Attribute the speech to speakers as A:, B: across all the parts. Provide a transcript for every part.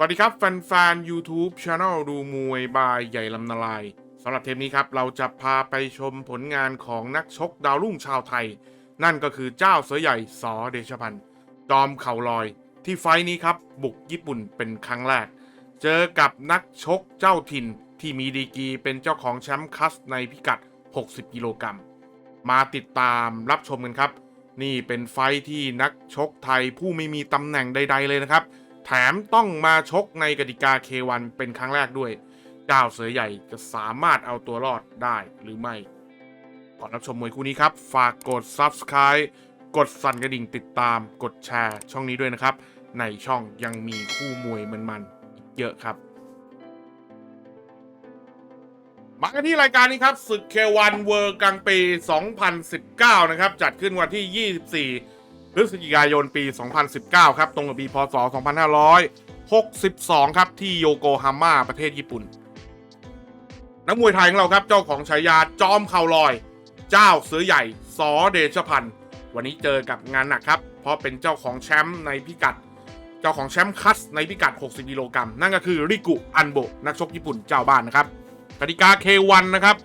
A: สวัสดีครับ แฟนๆ YouTube Channel ดูมวยบายใหญ่ลำนาลายสำหรับเทปนี้ครับ เราจะพาไปชมผลงานของนักชกดาวรุ่งชาวไทย นั่นก็คือเจ้าเสือใหญ่สอเดชพันธ์จอมเข่าลอย ที่ไฟนี้ครับ บุกญี่ปุ่นเป็นครั้งแรก เจอกับนักชกเจ้าถิ่นที่มีดีกีเป็นเจ้าของแชมป์คัสในพิกัด 60 กิโลกรัมมาติดตามรับชมกันครับ นี่เป็นไฟที่นักชกไทยผู้ไม่มีตำแหน่งใด ๆ เลยนะครับ แถมต้องมาชกในกติกา K1 เป็นครั้งแรกด้วยเจ้าเสือใหญ่จะสามารถเอาตัวรอดได้หรือไม่ ก่อนรับชมมวยคู่นี้ครับ ฝากกด Subscribe กดสั่นกระดิ่งติดตาม กดแชร์ช่องนี้ด้วยนะครับ ในช่องยังมีคู่มวยมันๆ เยอะครับ มากันที่รายการนี้ครับศึกเควันเวิร์กังปี 2019 นะครับ จัดขึ้นวันที่ 24 พฤศจิกายนปี 2019 ครับ ตรงกับปีพศ 2562 ครับ ที่โยโกฮาม่าประเทศญี่ปุ่น นักมวยไทยของเราครับ เจ้าของฉายาจอมเข่าลอย เจ้าเสือใหญ่สอเดชพันธ์วันนี้เจอกับงานหนักครับ เพราะเป็นเจ้าของแชมป์ในพิกัด เจ้าของแชมป์คัสในพิกัด 60กิโลกรัมนั่นก็คือริกุอันโบนักชกญี่ปุ่นเจ้าบ้านนะครับกติกา K1 นะครับ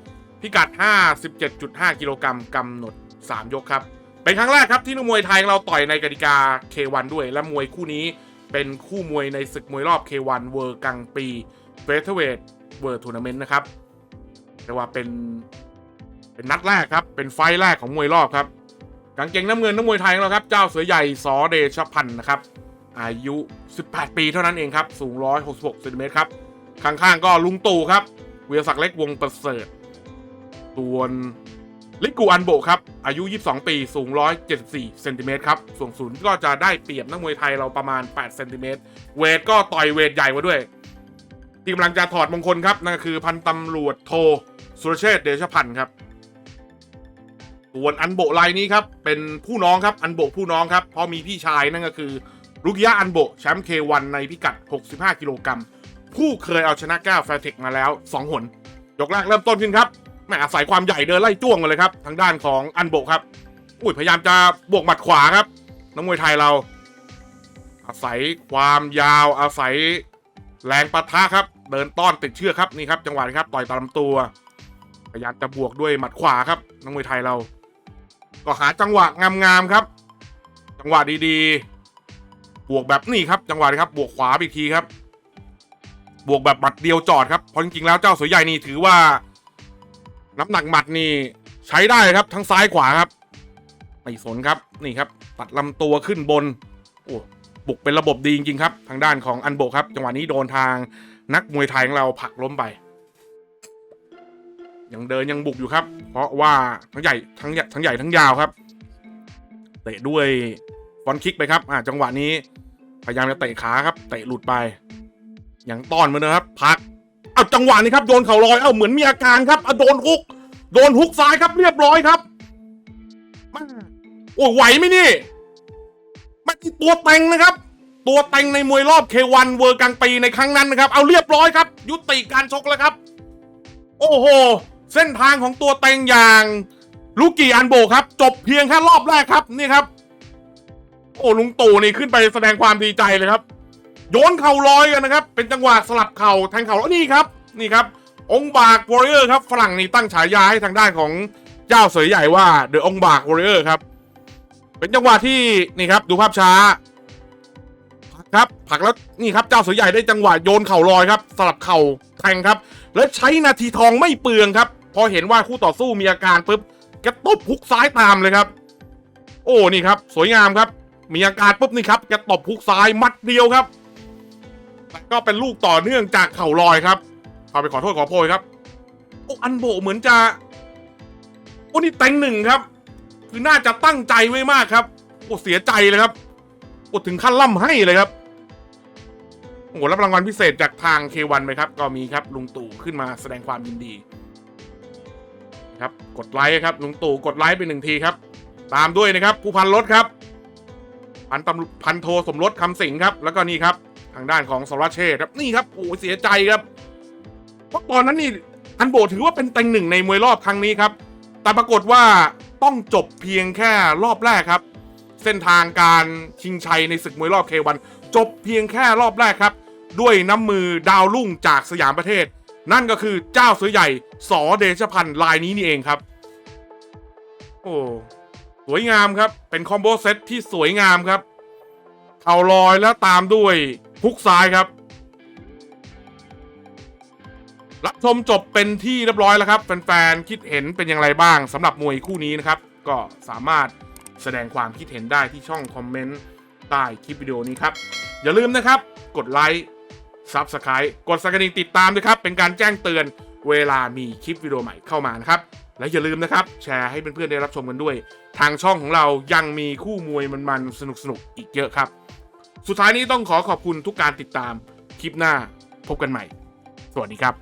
A: พิกัด 57.5 กิโลกรัมกำหนด 3 ยกครับ เป็นครั้งแรกครับที่นักมวยไทยของเราต่อยในกติกา K1 ด้วย และมวยคู่นี้เป็นคู่มวยในศึกมวยรอบ K1 เวอร์กังปีเฟเธอร์เวทเวอร์ทัวร์นาเมนต์นะครับแต่ว่าเป็นเป็นนัดแรกครับ เป็นไฟแรกของมวยรอบครับกางเกงน้ำเงินนักมวยไทยของเราครับ เจ้าเสือใหญ่สอเดชพันธ์นะครับ อายุ 18 ปีเท่านั้นเองครับ สูง 166เซนติเมตรครับ ข้างๆก็ลุงตู่ครับ เวีรศักดิ์เล็กวงประเสริฐส่วน ลิกูอันโบครับ อายุ 22 ปี สูง 174 เซนติเมตรครับ ส่วนศูนย์ก็จะได้เปรียบนักมวยไทยเราประมาณ 8 เซนติเมตร เวทก็ต่อยเวทใหญ่มาด้วย ที่กำลังจะถอดมงคลครับ นั่นก็คือพันตำรวจโท สุรเชษเดชพันธ์ครับ ส่วนอันโบะรายนี้ครับ เป็นผู้น้องครับ อันโบผู้น้องครับ เพราะมีพี่ชายนั่นก็คือรุกยะอันโบแชมป์ K1 ในพิกัด 65 กิโลกรัม ผู้เคยเอาชนะก้วแฟร์เทคมาแล้ว 2 หน ยกแรกเริ่มต้นขึ้นครับ แม่อาศัยความใหญ่เดินไล่จ้วงมาเลยครับ ทางด้านของอันโบครับ อุ้ยพยายามจะบวกหมัดขวาครับนักมวยไทยเรา อาศัยความยาวอาศัยแรงปะทะครับ เดินต้อนติดเชือกครับนี่ครับ จังหวะนี้ครับต่อยตามลำตัว พยายามจะบวกด้วยหมัดขวาครับนักมวยไทยเรา ก็หาจังหวะงามๆครับ จังหวะดีๆ บวกแบบนี้ครับ จังหวะนี้ครับ บวกขวาอีกทีครับ บวกแบบหมัดเดียวจอดครับเพราะจริงๆแล้วเจ้าสือใหญ่นี่ถือว่า น้ำหนักหมัดนี่ใช้ได้ครับทั้งซ้ายขวาครับไม่สนครับนี่ครับ ตัดลำตัวขึ้นบนโอ้บุกเป็นระบบดีจริงๆครับ ทางด้านของอันโบครับ จังหวะนี้โดนทางนักมวยไทยของเราผลักล้มไปยังเดินยังบุกอยู่ครับ เพราะว่าทั้งใหญ่ทั้งใหญ่ทั้งใหญ่ทั้งยาวครับ เตะด้วยฟอนต์คิกไปครับอ่าจังหวะนี้พยายามจะเตะขาครับ เตะหลุดไป ยังต้อนเหมือนเดิมครับ พัก เอาจังหวะนี้ครับโดนเข่าลอย เอาเหมือนมีอาการครับเอาโดนฮุก โดนฮุกซ้ายครับเรียบร้อยครับม่โอ้ยไหวไหมนี่มันตัวเต็งนะครับ ตัวเต็งในมวยรอบ K1 เวอร์กลางปีในครั้งนั้นนะครับ เอาเรียบร้อยครับ ยุติการชกแล้วครับ โอ้โห เส้นทางของตัวเต็งอย่างลูกิอันโบครับ จบเพียงแค่รอบแรกครับนี่ครับ โอ้ลุงตู่นี่ขึ้นไปแสดงความดีใจเลยครับ โยนเข่าลอยกันนะครับ เป็นจังหวะสลับเข่าแทงเข่าแล้วนี่ครับนี่ครับ องบากวอริเออร์ครับฝรั่งนี่ตั้งฉายาให้ทางด้านของเจ้าเสือใหญ่ว่าเดอะองบากวอริเออร์ครับ เป็นจังหวะที่นี่ครับดูภาพช้าครับผลักแล้วนี่ครับเจ้าเสือใหญ่ได้จังหวะโยนเข่าลอยครับ สลับเข่าแทงครับ และใช้นาทีทองไม่เปลืองครับ พอเห็นว่าคู่ต่อสู้มีอาการปุ๊บแกตบพุกซ้ายตามเลยครับ โอ้นี่ครับ สวยงามครับ มีอาการปุ๊บนี่ครับแกตบพุกซ้ายมัดเดียวครับ ก็เป็นลูกต่อเนื่องจากเข่าลอยครับพาไปขอโทษขอโพยครับโอ้อันโบเหมือนจะโอ้นี่เต็งหนึ่งครับ คือน่าจะตั้งใจไว้มากครับโอ้เสียใจเลยครับโอ้ถึงขั้นล่ำให้เลยครับโอ้รับรางวัลพิเศษจากทางเควันไปครับ ก็มีครับลุงตู่ขึ้นมาแสดงความยินดีครับกดไลค์ครับลุงตู่กดไลค์ไปหนึ่งทีครับ ตามด้วยนะครับผู้พันรถครับ พันตำพันโทสมรสคำสิงครับ แล้วก็นี่ครับ ทางด้านของสรวชเชษครับนี่ครับโอ้เสียใจครับเพราะตอนนั้นนี่อันโบถือว่าเป็นเต็งหนึ่งในมวยรอบครั้งนี้ครับ แต่ปรากฏว่าต้องจบเพียงแค่รอบแรกครับ เส้นทางการชิงชัยในศึกมวยรอบเควันจบเพียงแค่รอบแรกครับ ด้วยน้ำมือดาวรุ่งจากสยามประเทศ นั่นก็คือเจ้าเสือใหญ่สอเดชพันธ์ลายนี้นี่เองครับ โอ้สวยงามครับ เป็นคอมโบเซตที่สวยงามครับเข่าลอยแล้วตามด้วย ฮุกซ้ายครับ รับชมจบเป็นที่เรียบร้อยแล้วครับ แฟนๆ คิดเห็นเป็นอย่างไรบ้างสำหรับมวยคู่นี้นะครับ ก็สามารถแสดงความคิดเห็นได้ที่ช่องคอมเมนต์ใต้คลิปวิดีโอนี้ครับ อย่าลืมนะครับ กดไลค์ซับสไครต์กดสังกระดิ่งติดตามด้วยครับ เป็นการแจ้งเตือนเวลามีคลิปวิดีโอใหม่เข้ามานะครับ และอย่าลืมนะครับ แชร์ให้เพื่อนๆได้รับชมกันด้วย ทางช่องของเรายังมีคู่มวยมันๆสนุกๆอีกเยอะครับ สุดท้ายนี้ต้องขอขอบคุณทุกการติดตามคลิปหน้าพบกันใหม่ สวัสดีครับ